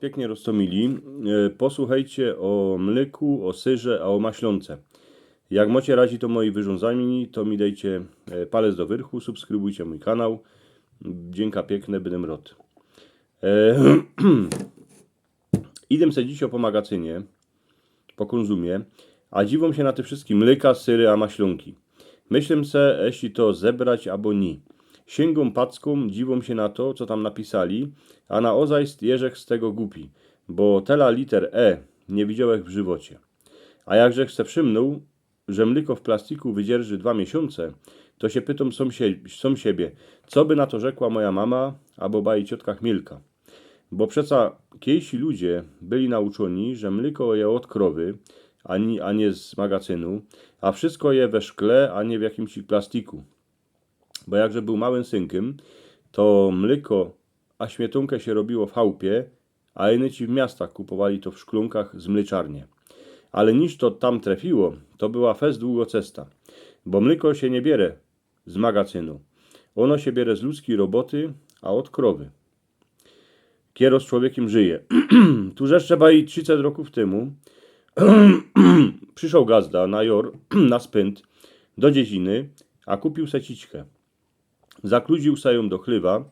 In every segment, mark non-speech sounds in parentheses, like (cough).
pięknie roztomili. E, Posłuchajcie o mleku, o syrze, a o maślące. Jak macie razi to moi wyrządzani, to mi dajcie e, palec do wyrchu, subskrybujcie mój kanał. Dzięka piękne, będę rot. E, (clears throat) Idę se dzisiaj po magazynie, po konzumie, a dziwą się na te wszystkie mleka, syry, a maślunki. Myślę se, jeśli to zebrać albo nie. Sięgą packą, dziwą się na to, co tam napisali, a na ozajst jeżek z tego głupi, bo tela liter E nie widziałech w żywocie. A jakże chce przymnął, że mliko w plastiku wydzierży dwa miesiące, to się pytam sam, sie, sam siebie, co by na to rzekła moja mama albo baj ciotka Chmielka. Bo przeca kiejsi ludzie byli nauczeni, że mliko je od krowy, a nie, a nie z magazynu, a wszystko je we szkle, a nie w jakimś plastiku. Bo jakże był małym synkiem, to mliko, a śmietunkę się robiło w chałupie, a inny ci w miastach kupowali to w szklunkach z mleczarnie. Ale niż to tam trafiło, to była fest długo cesta, bo mliko się nie bierze z magazynu. Ono się bierze z ludzkiej roboty, a od krowy. Kiero z człowiekiem żyje. tu rzecz trzeba i 30 roków temu (clears throat) przyszedł gazda na jor, (clears throat) na spęd, do dziedziny, a kupił seciczkę. Zakludził se ją do chlywa,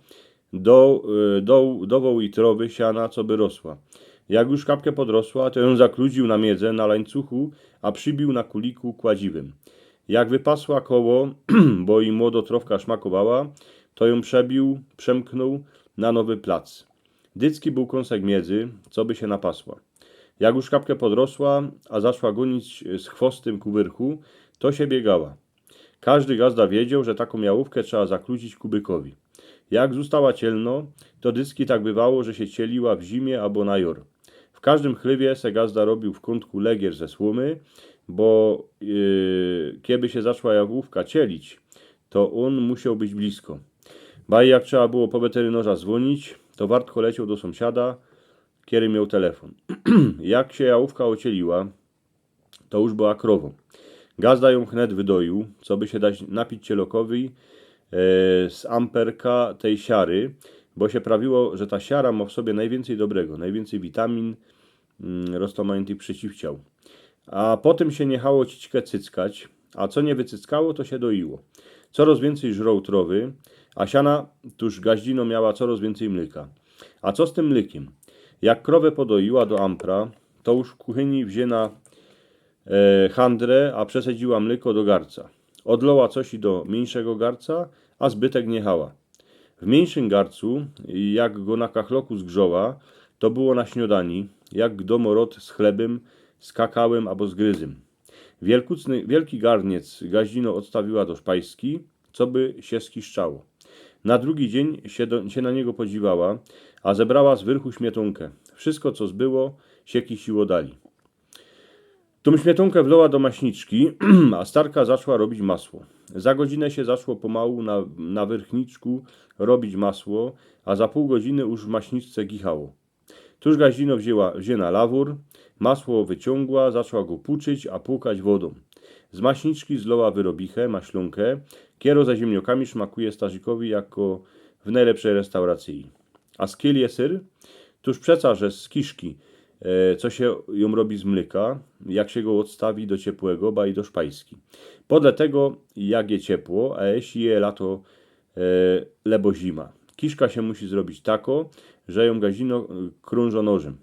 do, y, do, dował i trowy siana, co by rosła. Jak już kapkę podrosła, to ją zakludził na miedzę, na łańcuchu, a przybił na kuliku kładziwym. Jak wypasła koło, (clears throat) bo i młodotrowka szmakowała, to ją przebił, przemknął na nowy plac. Dycki był kąsek miedzy, co by się napasła. Jak już kapkę podrosła, a zaczęła gonić z chwostem ku wyrchu, to się biegała. Każdy gazda wiedział, że taką jałówkę trzeba zakludzić kubykowi. Jak została cielno, to dyski tak bywało, że się cieliła w zimie albo na jor. W każdym chlewie se gazda robił w kątku legier ze słomy, bo yy, kiedy się zaczęła jałówka cielić, to on musiał być blisko. Baj jak trzeba było po weterynarza dzwonić, to Wartko leciał do sąsiada, kiedy miał telefon. (clears throat) jak się jałówka ocieliła, to już była krową. Gazda ją chnet wydoił, co by się dać napić cielokowi e, z amperka tej siary, bo się prawiło, że ta siara ma w sobie najwięcej dobrego, najwięcej witamin, mm, roztomających przeciwciał. A potem się niechało cićkę cyckać, a co nie wycyckało, to się doiło. Coraz więcej żrą trowy, a siana tuż gaździno miała coraz więcej mleka. A co z tym mlekiem? Jak krowę podoiła do ampra, to już w kuchyni wzięna e, handrę, a przesadziła mleko do garca. Odloła coś i do mniejszego garca, a zbytek niechała. W mniejszym garcu, jak go na kachloku zgrzoła, to było na śniadani, jak domorod z chlebem, z kakałem albo z gryzym. Wielkucny, wielki garniec gaździno odstawiła do szpajski, co by się skiszczało. Na drugi dzień się, do, się na niego podziwała, a zebrała z wyrchu śmietunkę. Wszystko, co zbyło, się kisiło dali. Tą śmietunkę wlała do maśniczki, (clears throat) a starka zaczęła robić masło. Za godzinę się zaczło pomału na, na wyrchniczku robić masło, a za pół godziny już w maśniczce gichało. Tuż gaździno wzięła, wzięła lawur, masło wyciągła, zaczęła go puczyć, a płukać wodą. Z maśniczki zloła wyrobichę, maślunkę, kiero za ziemniokami szmakuje Starzikowi jako w najlepszej restauracji. A skielie syr? Tuż przeca, że z kiszki, co się ją robi z mleka, jak się go odstawi do ciepłego, ba i do szpajski. Podle tego, jak je ciepło, a jeśli je lato, e, lebo zima. Kiszka się musi zrobić tako, że ją gazino e, krążo nożem.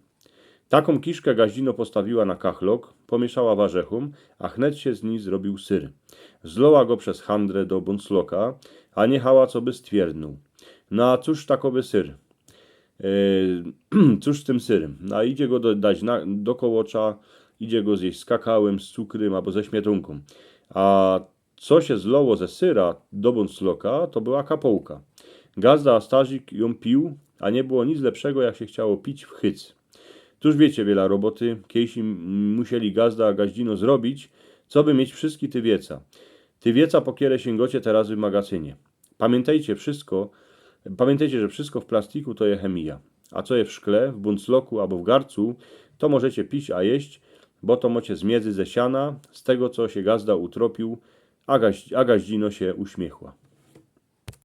Taką kiszkę gaździno postawiła na kachlok, pomieszała warzechum, a chnet się z niej zrobił syr. Zloła go przez handrę do bącloka, a niechała, co by stwierdzał. No a cóż takowy syr? Yy, (clears throat) cóż z tym syrem? No idzie go do, dać na, do kołocza, idzie go zjeść z kakałem, z cukrem albo ze śmietunką. A co się zloło ze syra do bącloka, to była kapołka. Gazda Stazik ją pił, a nie było nic lepszego, jak się chciało pić w hyc. Tuż wiecie, wiele roboty, kiejsi musieli gazda gaździno zrobić, co by mieć wszystkie ty wieca. Ty wieca po kierę sięgocie teraz w magazynie. Pamiętajcie wszystko, pamiętajcie, że wszystko w plastiku to je chemia. A co je w szkle, w buncloku albo w garcu, to możecie pić, a jeść, bo to mocie z miedzy ze siana, z tego, co się gazda utropił, a, gaź, a gaździno się uśmiechła.